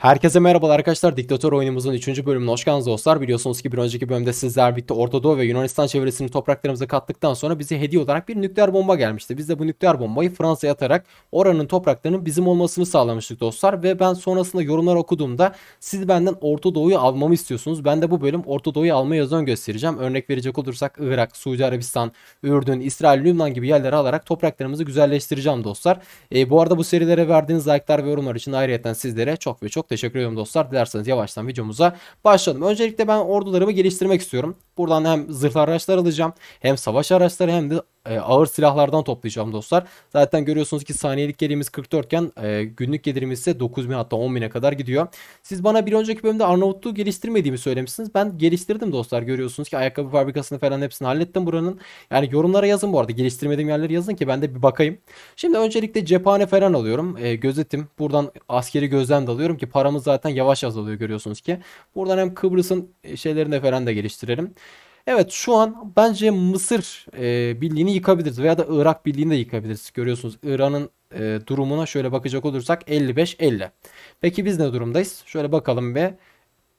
Herkese merhabalar arkadaşlar. Diktatör oyunumuzun 3. bölümüne hoş geldiniz dostlar. Biliyorsunuz ki bir önceki bölümde sizler birlikte Orta Doğu ve Yunanistan çevresini topraklarımıza kattıktan sonra bize hediye olarak bir nükleer bomba gelmişti. Biz de bu nükleer bombayı Fransa'ya atarak oranın topraklarının bizim olmasını sağlamıştık dostlar. Ve ben sonrasında yorumlar okuduğumda siz benden Orta Doğu'yu almamı istiyorsunuz. Ben de bu bölüm Orta Doğu'yu almaya özen göstereceğim. Örnek verecek olursak Irak, Suudi Arabistan, Ürdün, İsrail, Lübnan gibi yerleri alarak topraklarımızı güzelleştireceğim dostlar. E, bu arada bu serilere verdiğiniz like'lar ve yorumlar için ayrıyeten sizlere çok ve çok teşekkür ediyorum dostlar. Dilerseniz yavaştan videomuza başlayalım. Öncelikle ben ordularımı geliştirmek istiyorum. Buradan hem zırhlı araçlar alacağım hem savaş araçları hem de e, ağır silahlardan toplayacağım dostlar. Zaten görüyorsunuz ki saniyelik gelirimiz 44 iken e, günlük gelirimiz ise 9000 hatta 10.000'e kadar gidiyor. Siz bana bir önceki bölümde Arnavutluğu geliştirmediğimi söylemişsiniz. Ben geliştirdim dostlar. Görüyorsunuz ki ayakkabı fabrikasını falan hepsini hallettim buranın. Yani yorumlara yazın bu arada. Geliştirmediğim yerleri yazın ki ben de bir bakayım. Şimdi öncelikle cephane falan alıyorum. E, gözetim. Buradan askeri gözlem de alıyorum ki paramız zaten yavaş azalıyor görüyorsunuz ki. Buradan hem Kıbrıs'ın e, şeylerini falan da geliştirelim. Evet şu an bence Mısır e, birliğini yıkabiliriz veya da Irak birliğini de yıkabiliriz. Görüyorsunuz İran'ın e, durumuna şöyle bakacak olursak 55-50. Peki biz ne durumdayız? Şöyle bakalım ve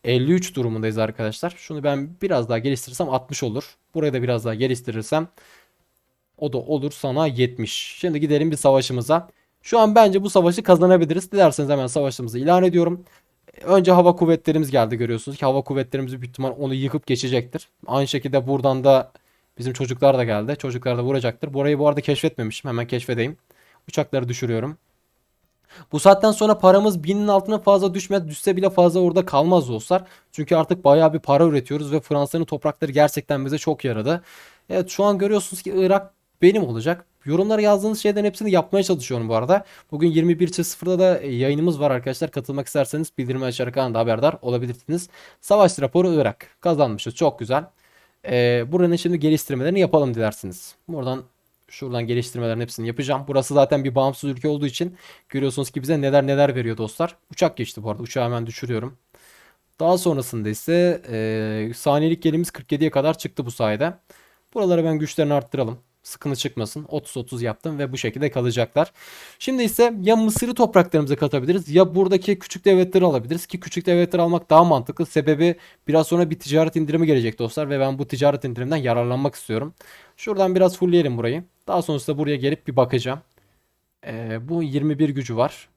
53 durumundayız arkadaşlar. Şunu ben biraz daha geliştirirsem 60 olur. Burayı da biraz daha geliştirirsem o da olur sana 70. Şimdi gidelim bir savaşımıza. Şu an bence bu savaşı kazanabiliriz. Dilerseniz hemen savaşımızı ilan ediyorum. Önce hava kuvvetlerimiz geldi görüyorsunuz ki hava kuvvetlerimiz büyük ihtimal onu yıkıp geçecektir. Aynı şekilde buradan da bizim çocuklar da geldi. Çocuklar da vuracaktır. Burayı bu arada keşfetmemişim. Hemen keşfedeyim. Uçakları düşürüyorum. Bu saatten sonra paramız binin altına fazla düşmez. Düşse bile fazla orada kalmaz dostlar. Çünkü artık bayağı bir para üretiyoruz ve Fransa'nın toprakları gerçekten bize çok yaradı. Evet şu an görüyorsunuz ki Irak benim olacak. Yorumlara yazdığınız şeylerin hepsini yapmaya çalışıyorum bu arada. Bugün 21.00'da da yayınımız var arkadaşlar. Katılmak isterseniz bildirimi açarak anında haberdar olabilirsiniz. Savaş raporu Irak. Kazanmışız. Çok güzel. Ee, buranın şimdi geliştirmelerini yapalım dilersiniz. Buradan şuradan geliştirmelerin hepsini yapacağım. Burası zaten bir bağımsız ülke olduğu için görüyorsunuz ki bize neler neler veriyor dostlar. Uçak geçti bu arada. Uçağı hemen düşürüyorum. Daha sonrasında ise e, saniyelik gelimiz 47'ye kadar çıktı bu sayede. Buralara ben güçlerini arttıralım sıkıntı çıkmasın. 30-30 yaptım ve bu şekilde kalacaklar. Şimdi ise ya Mısır'ı topraklarımıza katabiliriz ya buradaki küçük devletleri alabiliriz ki küçük devletleri almak daha mantıklı. Sebebi biraz sonra bir ticaret indirimi gelecek dostlar ve ben bu ticaret indirimden yararlanmak istiyorum. Şuradan biraz fullleyelim burayı. Daha sonrasında buraya gelip bir bakacağım. Ee, bu 21 gücü var.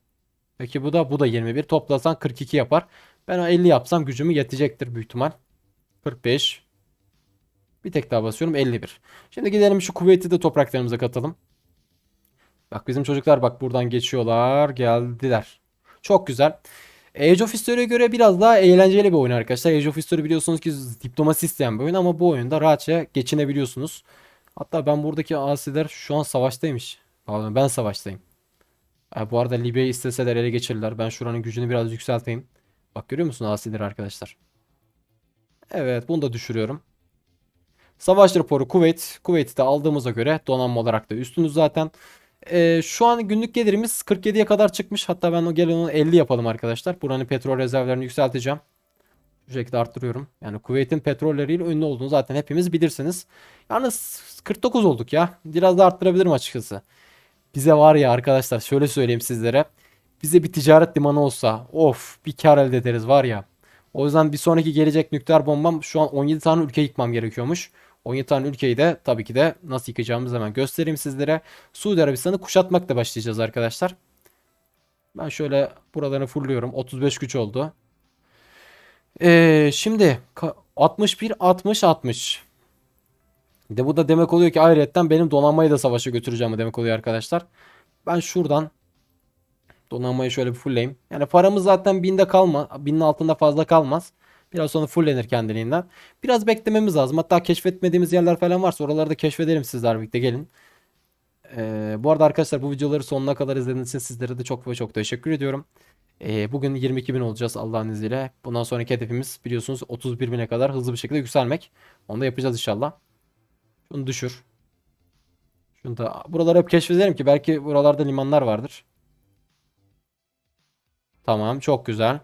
Peki bu da bu da 21. Toplasan 42 yapar. Ben o 50 yapsam gücümü yetecektir büyük ihtimal. 45 bir tek daha basıyorum 51. Şimdi gidelim şu kuvveti de topraklarımıza katalım. Bak bizim çocuklar bak buradan geçiyorlar. Geldiler. Çok güzel. Age of History'e göre biraz daha eğlenceli bir oyun arkadaşlar. Age of History biliyorsunuz ki diplomasi isteyen bir oyun ama bu oyunda rahatça geçinebiliyorsunuz. Hatta ben buradaki asiler şu an savaştaymış. Pardon ben savaştayım. Ha, bu arada Libya'yı isteseler ele geçirirler. Ben şuranın gücünü biraz yükselteyim. Bak görüyor musun asileri arkadaşlar? Evet bunu da düşürüyorum. Savaş raporu Kuveyt. Kuveyt'i de aldığımıza göre donanma olarak da üstünüz zaten. Ee, şu an günlük gelirimiz 47'ye kadar çıkmış. Hatta ben o gelin onu 50 yapalım arkadaşlar. Buranın petrol rezervlerini yükselteceğim. Bu şekilde arttırıyorum. Yani Kuveyt'in petrolleriyle ünlü olduğunu zaten hepimiz bilirsiniz. Yalnız 49 olduk ya. Biraz da arttırabilirim açıkçası. Bize var ya arkadaşlar şöyle söyleyeyim sizlere. Bize bir ticaret limanı olsa of bir kar elde ederiz var ya. O yüzden bir sonraki gelecek nükleer bombam şu an 17 tane ülke yıkmam gerekiyormuş. 17 tane ülkeyi de tabii ki de nasıl yıkacağımızı hemen göstereyim sizlere. Suudi Arabistan'ı kuşatmakla başlayacağız arkadaşlar. Ben şöyle buralarını fullüyorum. 35 güç oldu. Ee, şimdi 61 60 60. De bu da demek oluyor ki ayrıyetten benim donanmayı da savaşa götüreceğim demek oluyor arkadaşlar. Ben şuradan donanmayı şöyle bir fullleyeyim. Yani paramız zaten binde kalma, binin altında fazla kalmaz. Biraz sonra fullenir kendiliğinden. Biraz beklememiz lazım. Hatta keşfetmediğimiz yerler falan varsa oraları da keşfedelim sizler birlikte gelin. Ee, bu arada arkadaşlar bu videoları sonuna kadar izlediğiniz için sizlere de çok ve çok teşekkür ediyorum. Ee, bugün 22 bin olacağız Allah'ın izniyle. Bundan sonraki hedefimiz biliyorsunuz 31 bine kadar hızlı bir şekilde yükselmek. Onu da yapacağız inşallah. Şunu düşür. Şunu da buraları hep keşfedelim ki belki buralarda limanlar vardır. Tamam çok güzel.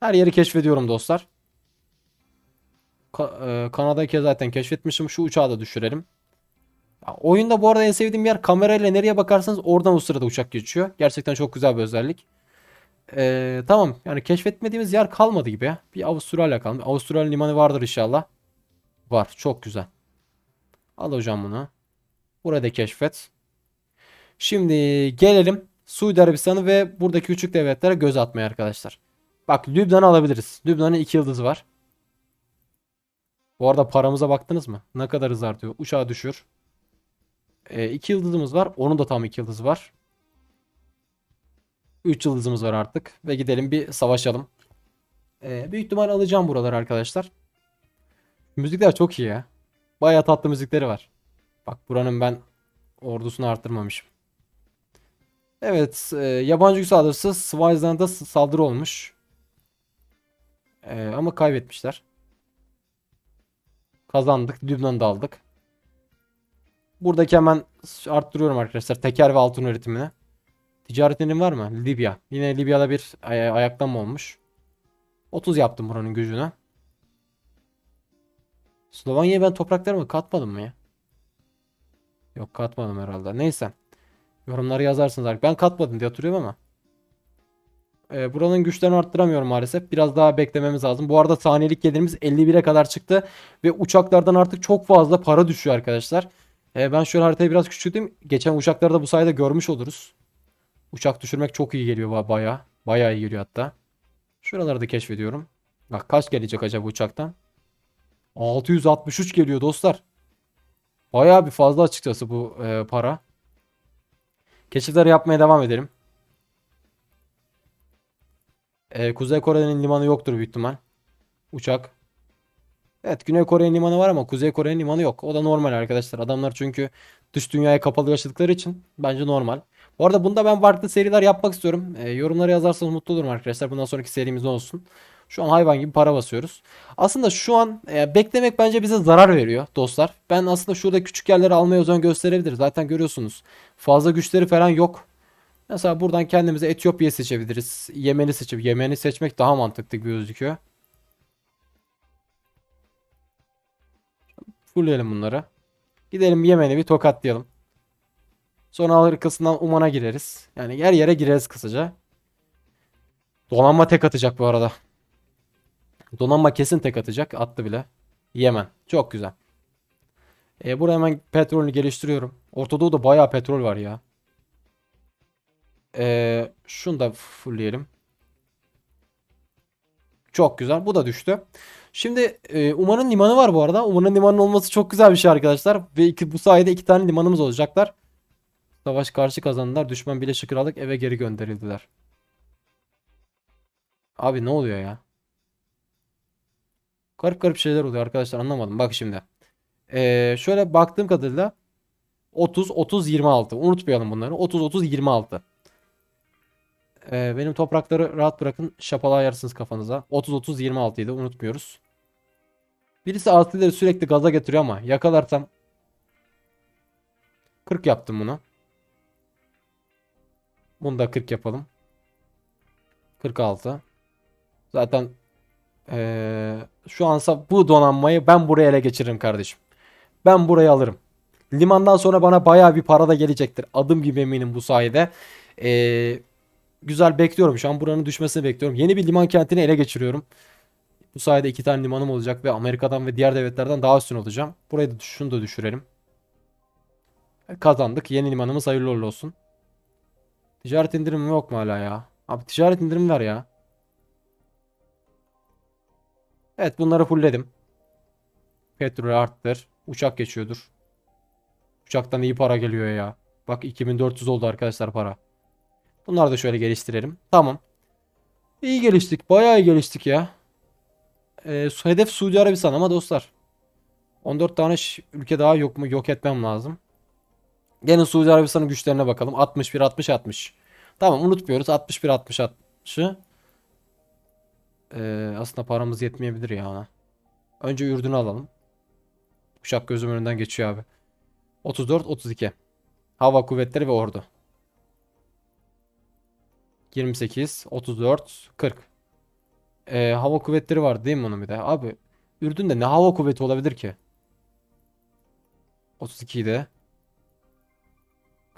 Her yeri keşfediyorum dostlar. Ka e, Kanada'yı zaten keşfetmişim. Şu uçağı da düşürelim. Ya, oyunda bu arada en sevdiğim yer kamerayla nereye bakarsanız oradan o sırada uçak geçiyor. Gerçekten çok güzel bir özellik. Ee, tamam yani keşfetmediğimiz yer kalmadı gibi. Bir Avustralya kaldı. Avustralya limanı vardır inşallah. Var. Çok güzel. Al hocam bunu. Burada keşfet. Şimdi gelelim Suudi Arabistan'ı ve buradaki küçük devletlere göz atmaya arkadaşlar. Bak Lübnan'ı alabiliriz. Lübnan'ın 2 yıldızı var. Bu arada paramıza baktınız mı? Ne kadar hız artıyor? Uçağı düşür. 2 yıldızımız var. Onun da tam 2 yıldızı var. 3 yıldızımız var artık. Ve gidelim bir savaşalım. Ee, büyük ihtimal alacağım buraları arkadaşlar. Müzikler çok iyi ya. Bayağı tatlı müzikleri var. Bak buranın ben ordusunu arttırmamışım. Evet, e, yabancı güç saldırısı Swaziland'a saldırı olmuş. E, ama kaybetmişler. Kazandık, Lübnan'ı da aldık. Buradaki hemen arttırıyorum arkadaşlar teker ve altın üretimini. Ticaretinin var mı? Libya. Yine Libya'da bir ay- ayaklanma olmuş. 30 yaptım buranın gücünü. Slovanya'ya ben topraklarımı katmadım mı ya? Yok katmadım herhalde. Neyse. Yorumları yazarsınız artık. Ben katmadım diye hatırlıyorum ama. Ee, buranın güçlerini arttıramıyorum maalesef. Biraz daha beklememiz lazım. Bu arada saniyelik gelirimiz 51'e kadar çıktı. Ve uçaklardan artık çok fazla para düşüyor arkadaşlar. Ee, ben şöyle haritayı biraz küçülteyim. Geçen uçakları da bu sayede görmüş oluruz. Uçak düşürmek çok iyi geliyor ba- bayağı. Bayağı iyi geliyor hatta. Şuraları da keşfediyorum. Bak kaç gelecek acaba uçaktan? 663 geliyor dostlar. Bayağı bir fazla açıkçası bu e, para. Keşifler yapmaya devam edelim. E, Kuzey Kore'nin limanı yoktur büyük ihtimal. Uçak. Evet Güney Kore'nin limanı var ama Kuzey Kore'nin limanı yok. O da normal arkadaşlar. Adamlar çünkü dış dünyaya kapalı yaşadıkları için bence normal. Bu arada bunda ben farklı seriler yapmak istiyorum. E, yorumlara yazarsanız mutlu olurum arkadaşlar. Bundan sonraki serimiz ne olsun. Şu an hayvan gibi para basıyoruz. Aslında şu an e, beklemek bence bize zarar veriyor dostlar. Ben aslında şurada küçük yerleri almaya özen gösterebiliriz. Zaten görüyorsunuz. Fazla güçleri falan yok. Mesela buradan kendimize Etiyopya'yı seçebiliriz. Yemen'i seçip Yemen'i seçmek daha mantıklı gözüküyor. Fullleyelim bunları. Gidelim Yemen'i bir tokatlayalım. Sonra arkasından Uman'a gireriz. Yani yer yere gireriz kısaca. Donanma tek atacak bu arada. Donanma kesin tek atacak. Attı bile. Yemen. Çok güzel. E, buraya hemen petrolünü geliştiriyorum. Orta Doğu'da bayağı petrol var ya. E, şunu da fullleyelim. Çok güzel. Bu da düştü. Şimdi e, Uman'ın limanı var bu arada. Uman'ın limanının olması çok güzel bir şey arkadaşlar. Ve iki, bu sayede iki tane limanımız olacaklar. Savaş karşı kazandılar. Düşman Birleşik Krallık eve geri gönderildiler. Abi ne oluyor ya? Garip garip şeyler oluyor arkadaşlar anlamadım. Bak şimdi. Ee, şöyle baktığım kadarıyla 30 30 26. Unutmayalım bunları. 30 30 26. Ee, benim toprakları rahat bırakın. Şapalayarsınız kafanıza. 30 30 26 idi. Unutmuyoruz. Birisi artilleleri sürekli gaza getiriyor ama yakalarsam 40 yaptım bunu. Bunu da 40 yapalım. 46. Zaten ee, şu ansa bu donanmayı ben buraya ele geçiririm kardeşim. Ben burayı alırım. Limandan sonra bana bayağı bir para da gelecektir. Adım gibi eminim bu sayede. Ee, güzel bekliyorum. Şu an buranın düşmesini bekliyorum. Yeni bir liman kentini ele geçiriyorum. Bu sayede iki tane limanım olacak ve Amerika'dan ve diğer devletlerden daha üstün olacağım. Burayı da şunu da düşürelim. Kazandık. Yeni limanımız hayırlı olsun. Ticaret indirimi yok mu hala ya? Abi ticaret indirimi ver ya. Evet bunları fullledim. Petrol arttır. Uçak geçiyordur. Uçaktan iyi para geliyor ya. Bak 2400 oldu arkadaşlar para. Bunları da şöyle geliştirelim. Tamam. İyi geliştik. Bayağı iyi geliştik ya. Ee, hedef Suudi Arabistan ama dostlar. 14 tane ülke daha yok mu? Yok etmem lazım. Gene Suudi Arabistan'ın güçlerine bakalım. 61 60 60. Tamam unutmuyoruz. 61 60 60'ı. Ee, aslında paramız yetmeyebilir ya ona. Önce Ürdün'ü alalım. Uçak gözüm önünden geçiyor abi. 34 32. Hava kuvvetleri ve ordu. 28 34 40. Ee, hava kuvvetleri var değil mi onun bir de? Abi Ürdün'de ne hava kuvveti olabilir ki? 32'yi de.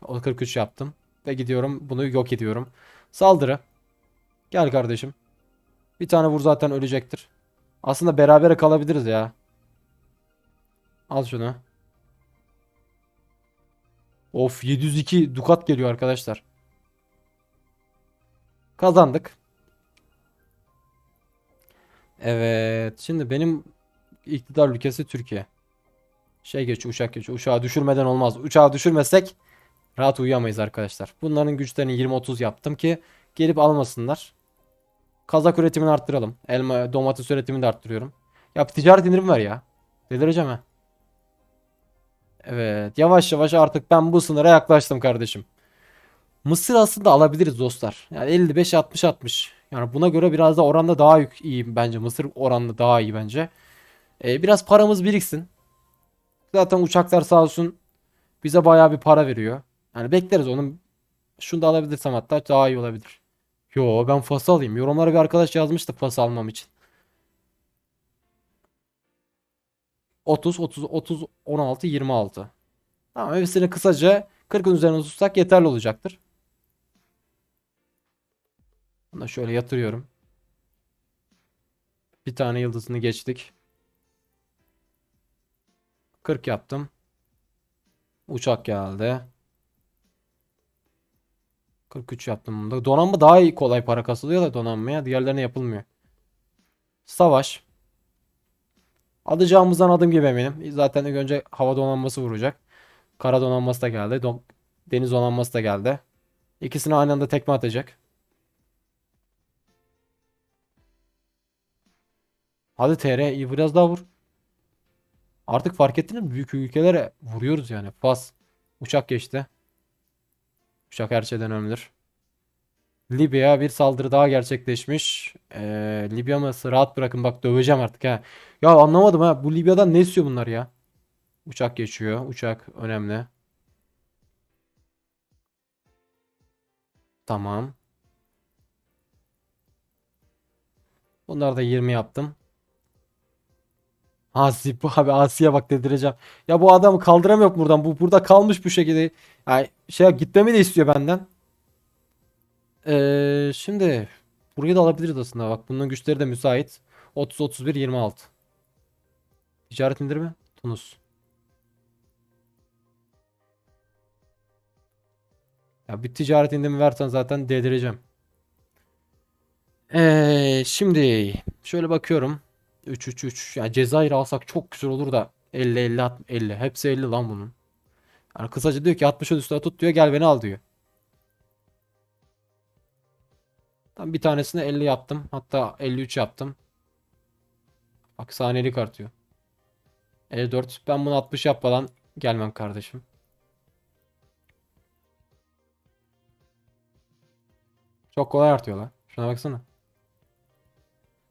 O 43 yaptım. Ve gidiyorum bunu yok ediyorum. Saldırı. Gel kardeşim. Bir tane vur zaten ölecektir. Aslında berabere kalabiliriz ya. Al şunu. Of 702 dukat geliyor arkadaşlar. Kazandık. Evet. Şimdi benim iktidar ülkesi Türkiye. Şey geç uçak geç. Uçağı düşürmeden olmaz. Uçağı düşürmesek rahat uyuyamayız arkadaşlar. Bunların güçlerini 20-30 yaptım ki gelip almasınlar. Kazak üretimini arttıralım. Elma, domates üretimini de arttırıyorum. Ya ticaret indirim ver ya. Delireceğim ha. Evet. Yavaş yavaş artık ben bu sınıra yaklaştım kardeşim. Mısır aslında alabiliriz dostlar. Yani 55 60 60. Yani buna göre biraz da oranda daha yük- iyi bence. Mısır oranında daha iyi bence. Ee, biraz paramız biriksin. Zaten uçaklar sağ olsun bize bayağı bir para veriyor. Yani bekleriz onun. Şunu da alabilirsem hatta daha iyi olabilir. Yo ben Fas'ı alayım. Yorumlara bir arkadaş yazmıştı Fas'ı almam için. 30 30 30 16 26. Tamam hepsini kısaca 40'ın üzerine tutsak yeterli olacaktır. Bunu da şöyle yatırıyorum. Bir tane yıldızını geçtik. 40 yaptım. Uçak geldi. 43 yaptım bunda. Donanma daha iyi kolay para kasılıyor da donanmaya. Diğerlerine yapılmıyor. Savaş. Alacağımızdan adım gibi eminim. Zaten önce hava donanması vuracak. Kara donanması da geldi. Don- deniz donanması da geldi. İkisini aynı anda tekme atacak. Hadi TR biraz daha vur. Artık fark ettiniz mi? Büyük ülkelere vuruyoruz yani. Fas. Uçak geçti. Uçak her şeyden önemlidir. Libya bir saldırı daha gerçekleşmiş. Ee, Libya mı? Rahat bırakın bak döveceğim artık ha. Ya anlamadım ha. Bu Libya'dan ne istiyor bunlar ya? Uçak geçiyor. Uçak önemli. Tamam. Bunlar da 20 yaptım. Asi abi Asiye bak dedireceğim. Ya bu adamı kaldıramıyor buradan. Bu burada kalmış bu şekilde. Yani şey gitmemi de istiyor benden. Ee, şimdi burayı da alabiliriz aslında. Bak bunun güçleri de müsait. 30 31 26. Ticaret indirimi Tunus. Ya bir ticaret indirimi versen zaten delireceğim. Ee, şimdi şöyle bakıyorum. 3 3 3. Ya Cezayir alsak çok güzel olur da 50 50 60, 50. Hepsi 50 lan bunun. Yani kısaca diyor ki 60'ın üstüne tut diyor gel beni al diyor. Tam bir tanesine 50 yaptım. Hatta 53 yaptım. Bak saniyelik artıyor. 54. Ben bunu 60 yapmadan gelmem kardeşim. Çok kolay artıyor lan. Şuna baksana.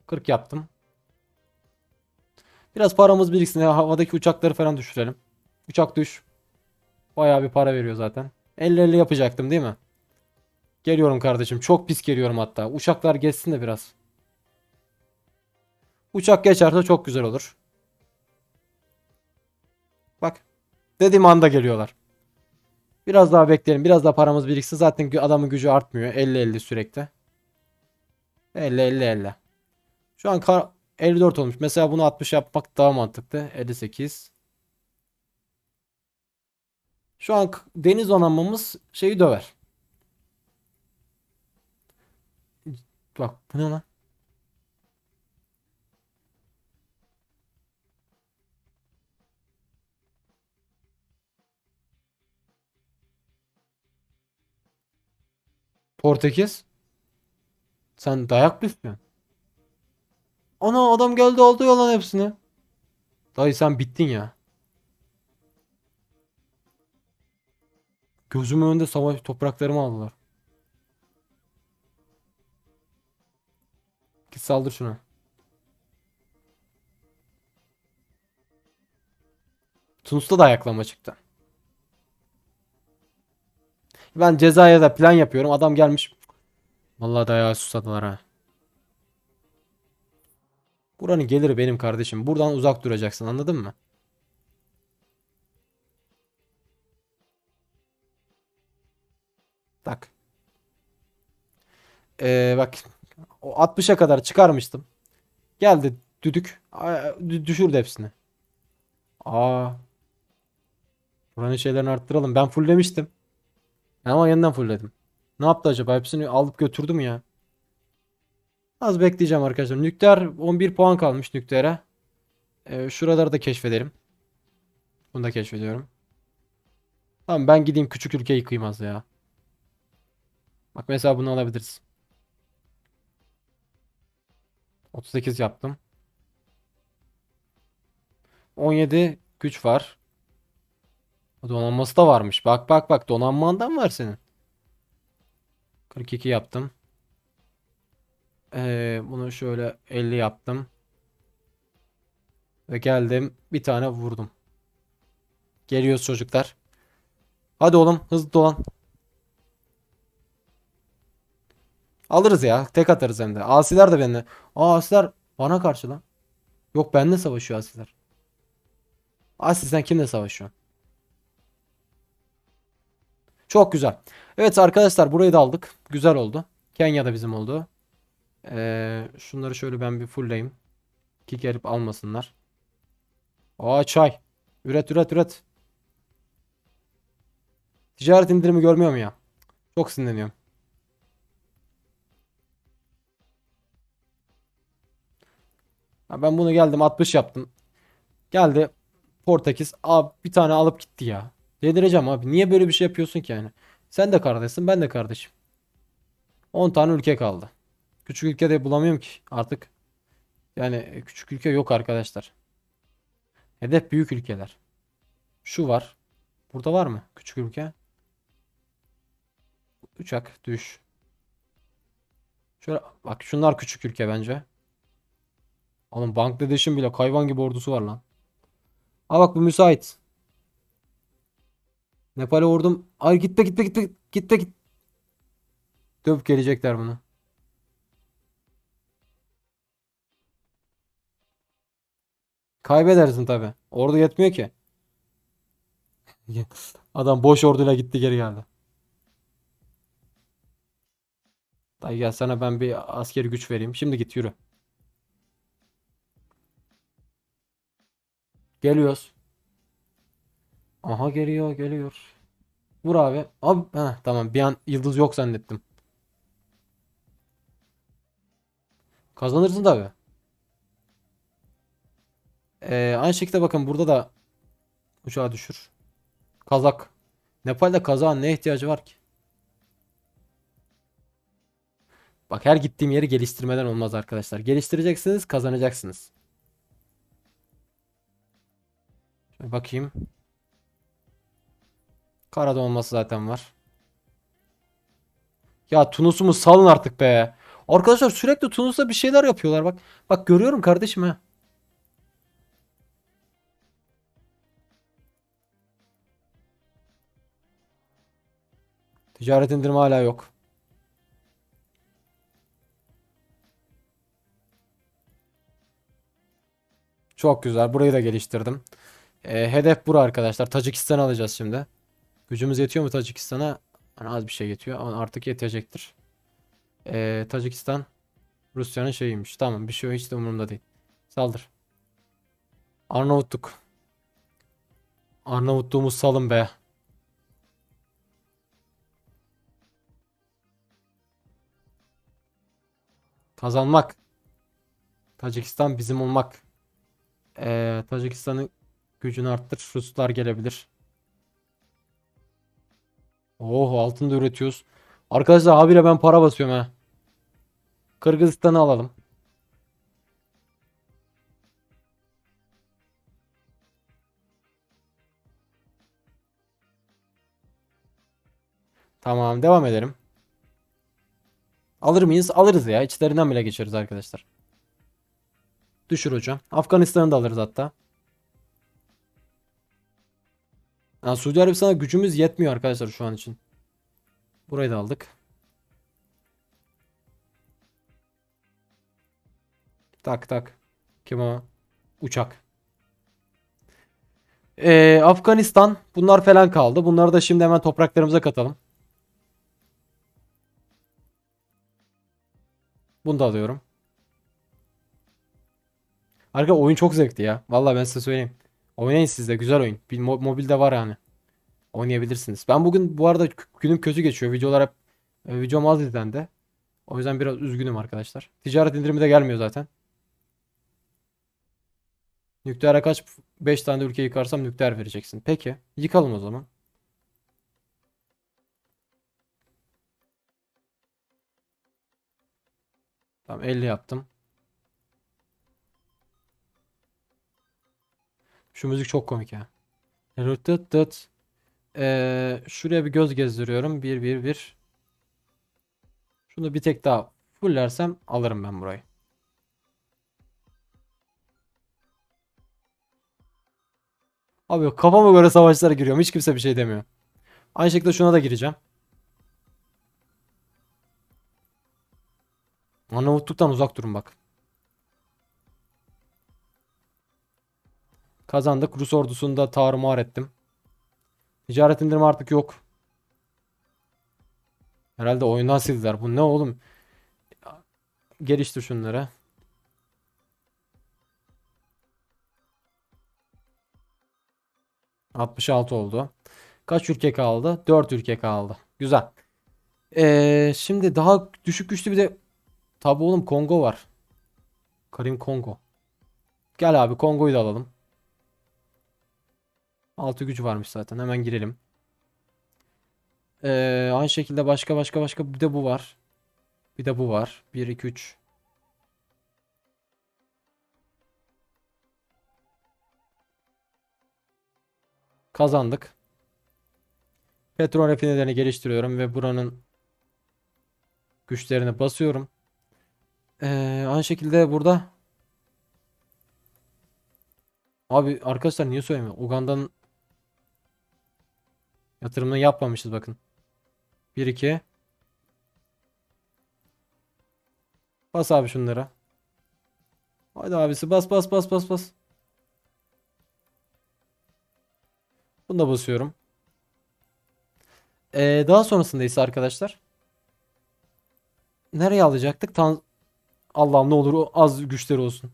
40 yaptım. Biraz paramız biriksin. Havadaki uçakları falan düşürelim. Uçak düş. Bayağı bir para veriyor zaten. 50-50 yapacaktım değil mi? Geliyorum kardeşim. Çok pis geliyorum hatta. Uçaklar geçsin de biraz. Uçak geçerse çok güzel olur. Bak. Dediğim anda geliyorlar. Biraz daha bekleyelim. Biraz daha paramız biriksin. Zaten adamın gücü artmıyor. 50-50 sürekli. 50-50-50. Şu an 54 olmuş. Mesela bunu 60 yapmak daha mantıklı. 58. Şu an deniz donanmamız şeyi döver. Bak bu ne lan? Portekiz. Sen dayak mı istiyorsun? Ana adam geldi aldı yalan hepsini. Dayı sen bittin ya. Gözümün önünde savaş topraklarımı aldılar. Git saldır şuna. Tunus'ta da ayaklama çıktı. Ben Cezayir'de plan yapıyorum. Adam gelmiş. Vallahi dayağı susadılar ha. Buranın geliri benim kardeşim. Buradan uzak duracaksın anladın mı? Bak. Ee, bak O 60'a kadar çıkarmıştım. Geldi düdük. Düşürdü hepsini. Aa. Buranın şeylerini arttıralım. Ben fulllemiştim. Ama yeniden fullledim. Ne yaptı acaba? Hepsini alıp götürdü mü ya? Az bekleyeceğim arkadaşlar. Nükleer 11 puan kalmış nükleere. Ee, şuraları da keşfedelim. Bunu da keşfediyorum. Tamam ben gideyim küçük ülke yıkayayım az ya. Bak mesela bunu alabiliriz. 38 yaptım. 17 güç var. Donanması da varmış. Bak bak bak donanmandan var senin. 42 yaptım. Ee, bunu şöyle 50 yaptım. Ve geldim bir tane vurdum. Geliyoruz çocuklar. Hadi oğlum hızlı dolan. Alırız ya. Tek atarız hem de. Asiler de benimle. Aa asiler bana karşı lan. Yok benimle savaşıyor asiler. Asi sen kimle savaşıyorsun? Çok güzel. Evet arkadaşlar burayı da aldık. Güzel oldu. Kenya da bizim oldu. Ee, şunları şöyle ben bir fullleyeyim. Kick gelip almasınlar. Aa çay. Üret üret üret. Ticaret indirimi görmüyorum ya. Çok sinirleniyorum. Ha, ben bunu geldim 60 yaptım. Geldi Portekiz. Abi bir tane alıp gitti ya. Delireceğim abi. Niye böyle bir şey yapıyorsun ki yani? Sen de kardeşsin ben de kardeşim. 10 tane ülke kaldı. Küçük ülke de bulamıyorum ki artık. Yani e, küçük ülke yok arkadaşlar. Hedef büyük ülkeler. Şu var. Burada var mı küçük ülke? Uçak düş. Şöyle bak şunlar küçük ülke bence. Oğlum Bangladeş'in bile hayvan gibi ordusu var lan. Aa bak bu müsait. Nepal'e ordum. Ay gitme gitme gitme gitme git. Dövüp gelecekler bunu. Kaybedersin tabi. Ordu yetmiyor ki. Adam boş orduyla gitti geri geldi. Dayı gel sana ben bir askeri güç vereyim. Şimdi git yürü. Geliyoruz. Aha geliyor geliyor. Vur abi. Abi heh, tamam bir an yıldız yok zannettim. Kazanırsın tabi. Ee, aynı şekilde bakın burada da uçağı düşür. Kazak. Nepal'de kazağın ne ihtiyacı var ki? Bak her gittiğim yeri geliştirmeden olmaz arkadaşlar. Geliştireceksiniz, kazanacaksınız. Şöyle bakayım. Karada olması zaten var. Ya Tunus'umu salın artık be. Arkadaşlar sürekli Tunus'ta bir şeyler yapıyorlar bak. Bak görüyorum kardeşim ha. Ticaret indirimi hala yok. Çok güzel. Burayı da geliştirdim. Ee, hedef bura arkadaşlar. Tacikistan alacağız şimdi. Gücümüz yetiyor mu Tacikistan'a? Hani az bir şey yetiyor ama artık yetecektir. Ee, Tacikistan Rusya'nın şeyiymiş. Tamam bir şey hiç de umurumda değil. Saldır. Arnavutluk. Arnavutluğumuz salın be. Kazanmak. Tacikistan bizim olmak. Ee, Tacikistan'ın gücünü arttır. Ruslar gelebilir. Oh altın da üretiyoruz. Arkadaşlar habire ben para basıyorum ha. Kırgızistan'ı alalım. Tamam devam edelim. Alır mıyız? Alırız ya. İçlerinden bile geçeriz arkadaşlar. Düşür hocam. Afganistan'ı da alırız hatta. Yani Suudi Arabistan'a gücümüz yetmiyor arkadaşlar şu an için. Burayı da aldık. Tak tak. Kim o? Uçak. Ee, Afganistan. Bunlar falan kaldı. Bunları da şimdi hemen topraklarımıza katalım. Bunu da alıyorum. Arka oyun çok zevkli ya. Vallahi ben size söyleyeyim. Oynayın siz de güzel oyun. Bir mo- mobilde var yani. Oynayabilirsiniz. Ben bugün bu arada günüm kötü geçiyor. Videolar hep e, videom az izlendi. O yüzden biraz üzgünüm arkadaşlar. Ticaret indirimi de gelmiyor zaten. Nükleere kaç 5 tane ülke yıkarsam nükleer vereceksin. Peki. Yıkalım o zaman. Tamam 50 yaptım. Şu müzik çok komik ya. Rıtıt tıt. Ee, şuraya bir göz gezdiriyorum. 1 1 1. Şunu bir tek daha fullersem alırım ben burayı. Abi kafama göre savaşlara giriyorum. Hiç kimse bir şey demiyor. Aynı şekilde şuna da gireceğim. Arnavutluk'tan uzak durun bak. Kazandık. Rus ordusunu da tarumar ettim. Ticaret indirimi artık yok. Herhalde oyundan sildiler. Bu ne oğlum? Geliştir şunları. ...66 oldu. Kaç ülke kaldı? 4 ülke kaldı. Güzel. Ee, şimdi daha düşük güçlü bir de... Tabi oğlum Kongo var. Karim Kongo. Gel abi Kongo'yu da alalım. Altı gücü varmış zaten. Hemen girelim. Ee, aynı şekilde başka başka başka bir de bu var. Bir de bu var. 1 2 3. Kazandık. Petrol rafinerilerini geliştiriyorum ve buranın güçlerini basıyorum. Ee, aynı şekilde burada Abi arkadaşlar niye söylemiyor? Uganda'nın yatırımını yapmamışız bakın. 1 2 Bas abi şunlara. Hadi abisi bas bas bas bas bas. Bunu da basıyorum. Ee, daha sonrasında ise arkadaşlar nereye alacaktık? Tan Allah'ım ne olur o az güçleri olsun.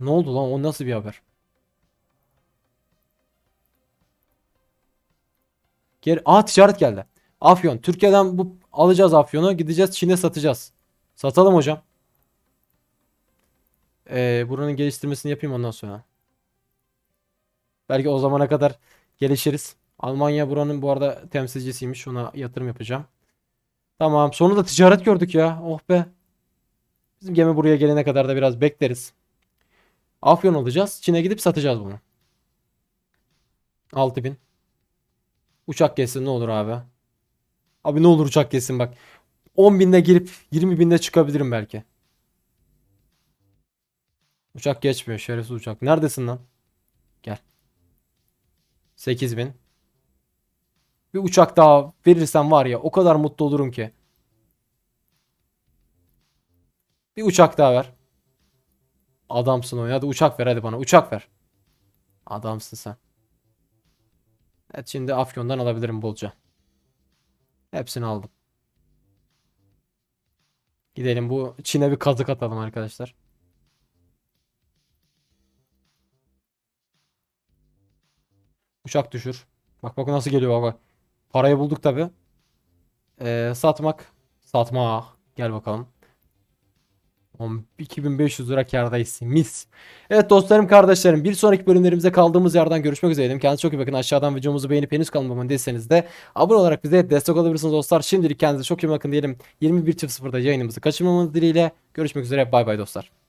Ne oldu lan? O nasıl bir haber? Geri... Aa ticaret geldi. Afyon. Türkiye'den bu alacağız Afyon'u. Gideceğiz Çin'e satacağız. Satalım hocam. Ee, buranın geliştirmesini yapayım ondan sonra. Belki o zamana kadar gelişiriz. Almanya buranın bu arada temsilcisiymiş. Ona yatırım yapacağım. Tamam. Sonunda ticaret gördük ya. Oh be. Bizim gemi buraya gelene kadar da biraz bekleriz. Afyon alacağız. Çin'e gidip satacağız bunu. 6000. Uçak gelsin ne olur abi. Abi ne olur uçak gelsin bak. 10 binde girip 20 binde çıkabilirim belki. Uçak geçmiyor şerefsiz uçak. Neredesin lan? Gel. 8000. Bir uçak daha verirsen var ya o kadar mutlu olurum ki. Bir uçak daha ver. Adamsın oyun. Hadi uçak ver hadi bana. Uçak ver. Adamsın sen. Evet şimdi Afyon'dan alabilirim bolca. Hepsini aldım. Gidelim bu Çin'e bir kazık atalım arkadaşlar. Uçak düşür. Bak bak nasıl geliyor bak. Parayı bulduk tabi. Ee, satmak. Satma. Gel bakalım. 10 2500 lira kârdayız. Mis. Evet dostlarım kardeşlerim bir sonraki bölümlerimize kaldığımız yerden görüşmek üzere. Kendinize çok iyi bakın. Aşağıdan videomuzu beğenip henüz kanalıma değilseniz de abone olarak bize destek olabilirsiniz dostlar. Şimdilik kendinize çok iyi bakın diyelim. 21.00'da yayınımızı kaçırmamanız dileğiyle. Görüşmek üzere. Bay bay dostlar.